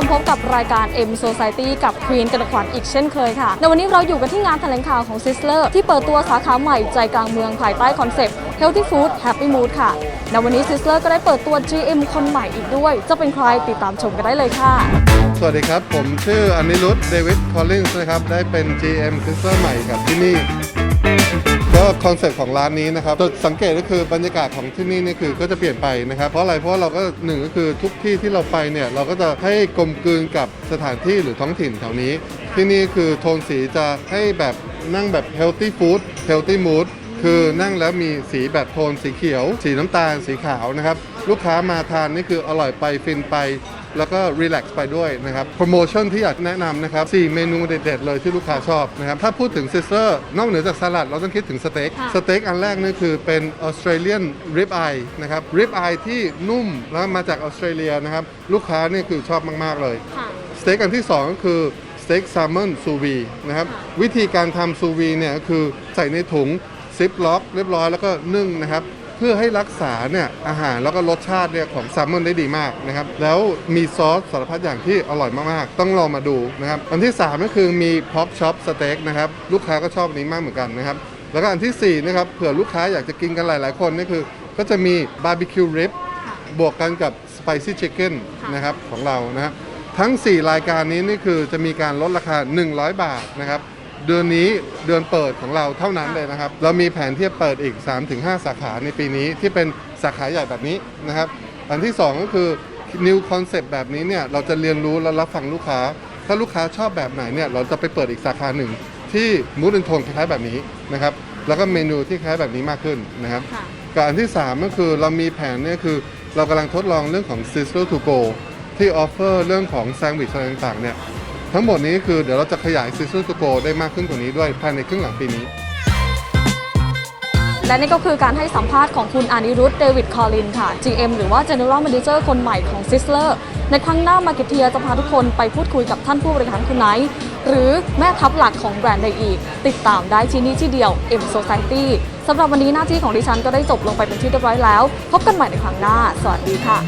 มพบกับรายการ M Society กับ Queen กระขวัญอีกเช่นเคยค่ะ ในวันนี้เราอยู่กันที่งานแถลงข่าวของ Sizzler ที่เปิดตัวสาขาใหม่ใจกลางเมืองภายใต้คอนเซปต์ Healthy Food Happy Mood ค่ะ ในวันนี้ Sizzler ก็ได้เปิดตัว GM คนใหม่อีกด้วย จะเป็นใครติดตามชมกันได้เลยค่ะ สวัสดีครับ ผมชื่ออนิรุตเดวิดคอลลินส์นะครับ ได้เป็น GM ซิสเตอร์ใหม่กับที่นี่ ก็คอนเซ็ปต์ของร้านนี้นะครับจุดสังเกตก็คือบรรยากาศของที่นี่นี่คือก็จะเปลี่ยนไปนะครับเพราะอะไรเพราะเราก็หนึ่งก็คือทุกที่ที่เราไปเนี่ยเราก็จะให้กลมกลืนกับสถานที่หรือท้องถิ่นแถวนี้ ที่นี่คือโทนสีจะให้แบบนั่งแบบ healthy food healthy mood คือนั่งแล้วมีสีแบบโทนสีเขียว สีน้ำตาลสีขาวนะครับ ลูกค้ามาทานนี่คืออร่อยไปฟินไป แล้วก็รีแลกซ์ไปด้วยนะครับโปรโมชั่นที่อยากแนะนำนะครับ4เมนูเด็ดๆเลยที่ลูกค้าชอบนะครับถ้าพูดถึงซิสเตอร์นอกเหนือจากสลัดเราต้องคิดถึงสเต็กค่ะสเต็กอันแรกนี่คือเป็นออสเตรเลียนริบไอนะครับริบไอที่นุ่มแล้วมาจากออสเตรเลียนะครับลูกค้านี่คือชอบมากๆเลยค่ะสเต็กอันที่ 2 ก็คือสเต็กแซลมอนซูวีนะครับค่ะวิธีการทำซูวีเนี่ยก็คือใส่ในถุงซิปล็อกเรียบร้อยแล้วก็นึ่งนะครับ เพื่อให้รักษาเนี่ยอาหารแล้วก็รสชาติเนี่ยของแซลมอนได้ดีมากนะครับแล้วมีซอสสารพัดอย่างที่อร่อยมากๆ ต้องลองมาดูนะครับอันที่3ก็คือมีพ็อกช็อปสเต็กนะครับลูกค้าก็ชอบอันนี้มากเหมือนกันนะครับแล้วก็อันทีสี่4นะครับเผื่อลูกค้าอยากจะกินกันหลาย ๆ คนนี่คือ ก็จะมีบาร์บีคิวริบบวกกันกับ Spicy Chicken ค่ะนะครับของเรานะฮะทั้ง 4 รายการนี้นี่คือจะมีการลดราคา 100 บาทนะครับ เดือนนี้เดือนเปิดของเราเท่านั้นเลยนะครับ เรามีแผนที่จะเปิดอีก 3-5 สาขาในปีนี้ที่เป็นสาขาใหญ่แบบนี้นะครับ อันที่ 2 ก็คือ New Concept แบบนี้เนี่ยเราจะเรียนรู้และรับฟังลูกค้า ถ้าลูกค้าชอบแบบไหนเนี่ยเราจะไปเปิดอีกสาขาหนึ่ง ที่มูดแอนโทนคล้ายๆแบบนี้นะครับแล้วก็เมนูที่คล้ายแบบนี้มากขึ้นนะครับค่ะกับอันที่ 3 ก็คือเรามีแผนเนี่ยคือเรากำลังทดลองเรื่องของ Sizzler to go ที่ออฟเฟอร์เรื่องของแซงด์วิชอะไรต่างๆเนี่ย ทั้งหมดนี้คือเดี๋ยวเราจะขยาย Sizzler to go ได้มากขึ้นกว่านี้ด้วยภายในครึ่งหลังปีนี้ และนี่ก็คือการให้สัมภาษณ์ของคุณอานิรุตเดวิดคอลินค่ะ GM หรือว่า General Manager คนใหม่ของ Sizzler ในครั้งหน้ามาเก็ตเทียจะพาทุกคนไปพูดคุยกับท่านผู้บริหารคุณไหน หรือแม่ทัพหลักของแบรนด์ใดอีก ติดตามได้ที่นี่ที่เดียว M Society สำหรับวันนี้หน้าที่ของดิฉันก็ได้จบลงไปเป็นที่เรียบร้อยแล้ว พบกันใหม่ในครั้งหน้า สวัสดีค่ะ